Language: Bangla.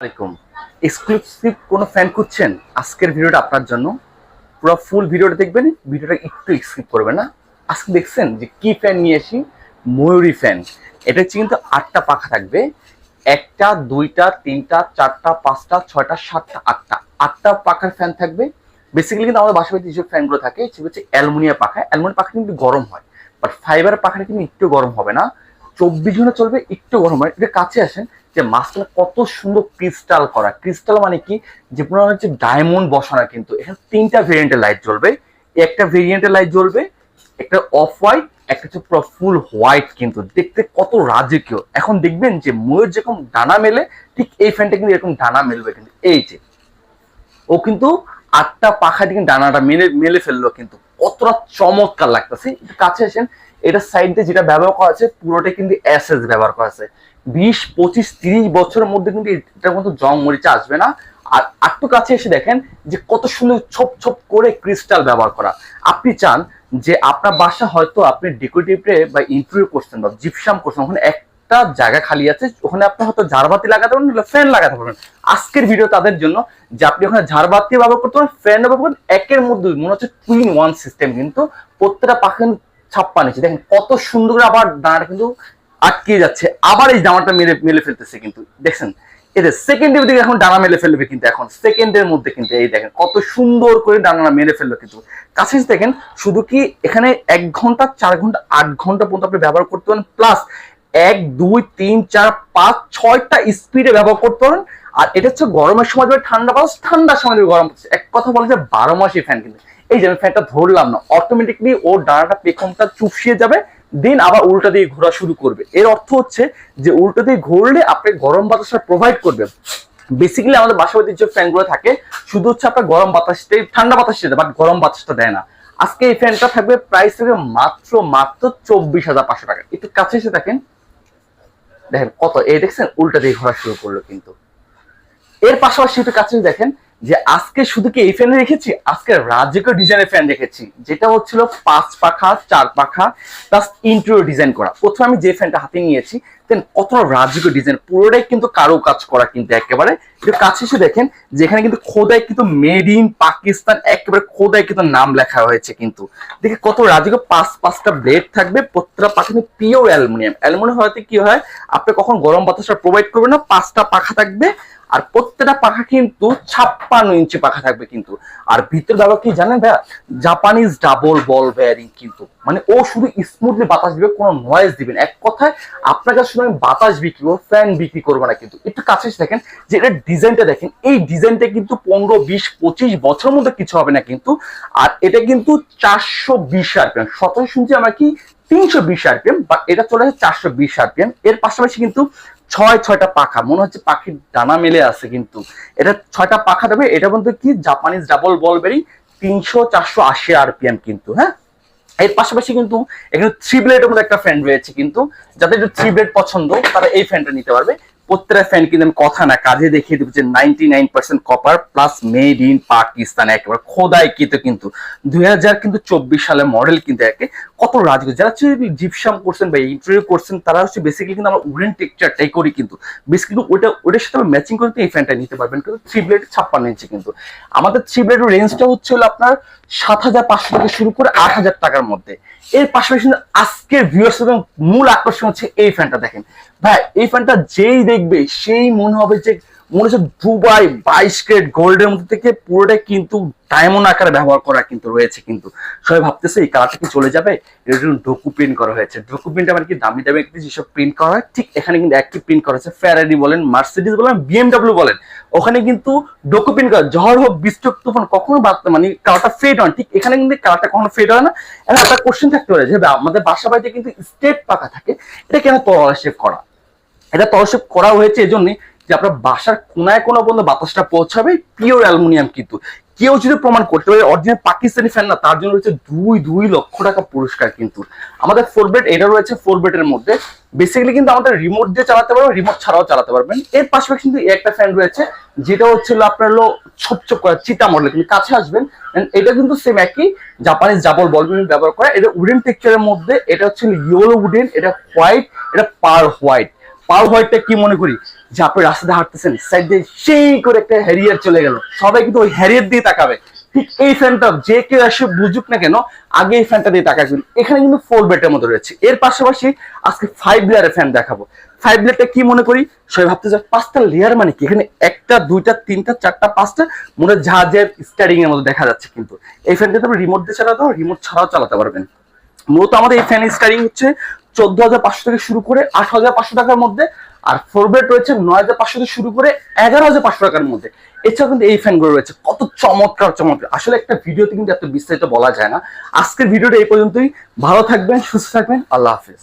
আলাইকুম। এক্সক্লুসিভ কোনো ফ্যান খুঁজছেন? আজকের ভিডিওটা আপনার জন্য। পুরো ফুল ভিডিওটা দেখবেন, ভিডিওটা একটু স্কিপ করবেন না। আজকে দেখছেন যে কি ফ্যান নিয়ে আসি? ময়ূরী ফ্যান এটা হচ্ছে কিন্তু আটটা পাখা থাকবে। একটা, দুইটা, তিনটা, চারটা, পাঁচটা, ছয়টা, সাতটা, আটটা। আটটা পাখার ফ্যান থাকবে। বেসিক্যালি কিন্তু আমাদের বাসা বাড়িতে যেসব ফ্যানগুলো থাকে, সেগুলো হচ্ছে অ্যালমোনিয়া পাখা। অ্যালমোনিয়া পাখা কিন্তু গরম হয়। বাট ফাইবার পাখাটা কিন্তু একটু গরম হবে না। চব্বিশ ঘণ্টা চলবে, একটু গরম হয়। এটা কাছে আসেন যে মাছটা কত সুন্দর ক্রিস্টাল করা। ক্রিস্টাল মানে কি? যে পুরো হচ্ছে ডায়মন্ড বসানো কিন্তু। এখানে তিনটা ভেরিয়েন্টের লাইট জ্বলবে। একটা ভেরিয়েন্টের লাইট জ্বলবে, একটা অফ হোয়াইট একটা হচ্ছে পুরো ফুল হোয়াইট কিন্তু। দেখতে কত রাজকীয়। এখন দেখবেন যে ময়ূর যেরকম ডানা মেলে, ঠিক এই ফ্যানটা কিন্তু এরকম ডানা মেলবে কিন্তু। এই যে, ও কিন্তু আটটা পাখা দিকে ডানাটা মেলে মেলে ফেলল কিন্তু। কতটা চমৎকার লাগতেছে। কাছে আসেন, এটা সাইড দিয়ে যেটা ব্যবহার করা আছে পুরোটা কিন্তু এসএস ব্যবহার করা আছে। বিশ, পঁচিশ, তিরিশ বছরের মধ্যে কিন্তু এটার মতো জং মরিচা আসবে না। আর একটু কাছে এসে দেখেন যে কত সুন্দর ছোপ ছোপ করে ক্রিস্টাল ব্যবহার করা। আপনি চান যে আপনার বাসা হয়তো আপনি ডেকোরেটিভে বা ইন্টারভিউ করছেন বা জিপসাম করছেন, ওখানে একটা জায়গা খালি আছে, ওখানে আপনি হয়তো ঝাড়বাতি লাগাতে পারবেন ফ্যান লাগাতে পারবেন আজকের ভিডিও তাদের জন্য যে আপনি ওখানে ঝাড়বাতি ব্যবহার করতে পারেন ফ্যান ব্যবহার করবেন একের মধ্যে মনে হচ্ছে টুইন ওয়ান সিস্টেম কিন্তু প্রত্যেকটা পাখা ছাপ্পা নিচ্ছে দেখেন কত সুন্দর আবার দাঁড়াটা কিন্তু আটকে যাচ্ছে, আবার এই জামাটা মেলে মেলে ফেলতেছে কিন্তু। দেখছেন? এদের সেকেন্ডের দিকে এখন ডানা মেলে ফেলবে কিন্তু এখন। সেকেন্ডের মধ্যে কিন্তু এই দেখেন, কত সুন্দর করে ডানা মেলে ফেলল কিন্তু। কাছে দেখেন, শুধু কি এখানে এক ঘণ্টা, চার ঘণ্টা, আট ঘণ্টা পর্যন্ত আপনি ব্যবহার করতে পারেন প্লাস এক, দুই, তিন, চার, পাঁচ, ছয়টা স্পিডে ব্যবহার করতে পারেন। আর এটা হচ্ছে গরমের সময় যাবে ঠান্ডা বাতাস ঠান্ডার সময় যাবে গরম। এক কথা বলে যে বারো মাসই ফ্যান কিন্তু। এই যে আমি ফ্যানটা ধরলাম না অটোমেটিকলি ও ডানাটা পেখমটা চুপসিয়ে যাবে দিন আবার উল্টা দিয়ে ঘোরা শুরু করবে। এর অর্থ হচ্ছে যে উল্টো দিয়ে ঘুরলে আপনি গরম বাতাসটা প্রোভাইড করবে। বেসিক্যালি আমাদের বাসাবাড়ির যে ফ্যানগুলো থাকে, শুধু হচ্ছে আপনার গরম বাতাসটাই ঠান্ডা বাতাসটা দেয় বাট গরম বাতাসটা দেয় না। আজকে এই ফ্যানটা থাকবে প্রাইস থাকবে মাত্র মাত্র চব্বিশ হাজার পাঁচশো টাকা। একটু কাছে এসে দেখেন। দেখেন কত। এই দেখছেন, উল্টা দিয়ে ঘোরা শুরু করল কিন্তু। এর পাশাপাশি একটু কাছে দেখেন যে আজকে শুধু কি এই ফ্যান রেখেছি আজকে রাজকীয় ডিজাইনের ফ্যান রেখেছি যেটা হচ্ছিল পাঁচ পাখা, চার পাখা প্লাস ইন্টেরিয়র ডিজাইন করা। প্রথমে আমি যে ফ্যানটা হাতে নিয়েছি দেন কত রাজকীয় ডিজাইন পুরোটাই কিন্তু কারও কাজ করা কিন্তু একেবারে। কাছে এসে দেখেন, যেখানে কিন্তু খোদায় কিন্তু মেড ইন পাকিস্তান, একেবারে খোদায় কিন্তু নাম লেখা হয়েছে কিন্তু। দেখে কত রাজকীয় পাঁচ, পাঁচটা ব্লেড থাকবে, প্রত্যেকটা পাখা কিন্তু পিওর অ্যালুমিনিয়াম অ্যালুমিনিয়াম হয়তো কি হয়, আপনি কখন গরম বাতাসটা প্রোভাইড করবেন না, পাঁচটা পাখা থাকবে আর প্রত্যেকটা পাখা কিন্তু ছাপ্পান্ন ইঞ্চি পাখা থাকবে কিন্তু। আর ভিতরে ব্যবহার কি জানেন ভাইয়া? জাপানিজ ডাবল বল বেয়ারিং কিন্তু। মানে ও শুধু স্মুথলি বাতাস দিবে, কোনো নয়েজ দিবেন এক কথায়, আপনার কাছে শুধু আমি বাতাস বিক্রি করব ফ্যান বিক্রি করব না কিন্তু। একটু কাছে দেখেন যে এটা ডিজাইনটা দেখেন। এই ডিজাইনটা কিন্তু পনেরো, বিশ, পঁচিশ বছরের মধ্যে কিছু হবে না কিন্তু। আর এটা কিন্তু চারশো বিশ আরপিএম সতেরো শুনছি আমরা কি? তিনশো বিশ আরপিএম বাট এটা চলে আসে চারশো বিশ আরপিএম এর পাশাপাশি কিন্তু ছয়, ছয়টা পাখা। মনে হচ্ছে পাখির ডানা মেলে আছে কিন্তু। এটা ছয়টা পাখা দেবে, এটা বলতে কি? জাপানিজ ডাবল বল বেরিং তিনশো চারশো আশি আরপিএম কিন্তু হ্যাঁ? এর পাশাপাশি কিন্তু এখানে থ্রি ব্লেডের মধ্যে একটা ফ্যান রয়েছে কিন্তু। যাদের একটু থ্রি ব্লেড পছন্দ, তারা এই ফ্যানটা নিতে পারবে। প্রত্যেকটা ফ্যান কিন্তু আমি কথা না, কাজে দেখিয়ে দেবো যে ninety copper plus made in Pakistan একেবারে খোদাই কিতো কিন্তু। দুই হাজার কিন্তু চব্বিশ সালের মডেল কিন্তু একে। কত রাজকীয়, যারা হচ্ছে জিপসাম করছেন বা ইন্টারভিউ করছেন, তারা হচ্ছে বেসিক্যালি কিন্তু আমরা উডেন টেক্সচারটাই করি কিন্তু। বেসিক্যালি ওইটা ওটার সাথে ম্যাচিং করে এই ফ্যানটা নিতে পারবেন কিন্তু থ্রি ব্লেড ছাপ্পান্ন ইঞ্চি কিন্তু। আমাদের থ্রি ব্লেড রেঞ্জটা হচ্ছে হলো আপনার সাত হাজার পাঁচশো থেকে শুরু করে আট হাজার টাকার মধ্যে। এর পাশাপাশি কিন্তু আজকের ভিউয়ার্স মূল আকর্ষণ হচ্ছে এই ফ্যানটা দেখেন। ভাই, এই ফ্যানটা যেই দেখবে, সেই মনে হবে যে মনে হচ্ছে দুবাই বাইশ ক্যারেট গোল্ডের মধ্যে থেকে পুরোটাই কিন্তু ডায়মন্ড আকারে ব্যবহার করা কিন্তু রয়েছে কিন্তু। সবাই ভাবতেছে এই কালারটা কি চলে যাবে? এর জন্য ডোকু প্রিন্ট করা হয়েছে। ডোকু প্রিন্ট মানে কি দামি দামি একটি যেসব প্রিন্ট করা হয়, ঠিক এখানে কিন্তু একটি প্রিন্ট করা হয়েছে। ফেরারি বলেন মার্সিডিজ বলেন বিএমডাব্লিউ বলেন, ওখানে কিন্তু ডোকু প্রিন্ট করা ঝড় হোক, বৃষ্টি তুফান, কখনো বাদ মানে কালারটা ফেড হয়। ঠিক এখানে কিন্তু কালারটা কখনো ফেড হয় না। এখন একটা কোশ্চেন থাকতে পারে যে আমাদের বাসা বাড়িতে কিন্তু স্টেট পাকা থাকে, এটা কেন তলাশেপ করা? এটা তলসেপ করা হয়েছে এজন্য যে আপনার বাসার কোনায় কোনো পর্যন্ত বাতাসটা পৌঁছাবে পিওর অ্যালুমিনিয়াম কিন্তু। কেউ যদি প্রমাণ করতে পারে অরিজিনাল পাকিস্তানি ফ্যান না, তার জন্য রয়েছে দুই দুই লক্ষ টাকা পুরস্কার কিন্তু। আমাদের ফোর বেড এটা রয়েছে ফোর বেডের মধ্যে। বেসিক্যালি কিন্তু আমাদের রিমোট দিয়ে চালাতে পারবেন রিমোট ছাড়াও চালাতে পারবেন। এর পাশাপাশি কিন্তু একটা ফ্যান রয়েছে, যেটা হচ্ছিল আপনার হলো ছোপ ছোপ করা চিতা মডেল কিন্তু কাছে আসবেন। এটা কিন্তু সেম একই জাপানিজ ডাবল বল ব্যবহার করে। এটা উডেন টেক্সচারের মধ্যে, এটা হচ্ছে ইয়েলো উডেন এটা হোয়াইট এটা পার হোয়াইট পাল হোয়াইটটা কি মনে করি? যে আপনি রাস্তাতে হাঁটতেছেন সাইড সেই করে একটা হ্যারিয়ার চলে গেল। সবাই কিন্তু ওই হ্যারিয়ার দিয়ে তাকাবে। ঠিক এই ফ্যানটা যে কেউ এসে বুঝুক না কেন, আগে এই ফ্যানটা দিয়ে তাকাবেন। এখানে কিন্তু ফোর বেটের মতো রয়েছে। এর পাশাপাশি আজকে ফাইভ লেয়ারের ফ্যান দেখাবো। ফাইভ লেয়ারটা কি মনে করি? সবাই ভাবতে যায় পাঁচটা লেয়ার মানে কি? এখানে একটা, দুইটা, তিনটা, চারটা, পাঁচটা? মনে জাহাজের স্টারিং এর মতো দেখা যাচ্ছে কিন্তু। এই ফ্যানটা আপনি রিমোট দিয়ে চালাতে রিমোট ছাড়াও চালাতে পারবেন। মূলত আমাদের এই ফ্যান স্টারিং হচ্ছে চোদ্দ হাজার পাঁচশো থেকে শুরু করে আট হাজার পাঁচশো টাকার মধ্যে, আর ফোর বেড রয়েছে নয় হাজার পাঁচশো থেকে শুরু করে এগারো হাজার পাঁচশো টাকার মধ্যে। এছাড়া কিন্তু এই ফ্যানগুলো রয়েছে। কত চমৎকার চমৎকার। আসলে একটা ভিডিওতে কিন্তু এত বিস্তারিত বলা যায় না। আজকের ভিডিওটা এই পর্যন্তই। ভালো থাকবেন, সুস্থ থাকবেন। আল্লাহ হাফিজ।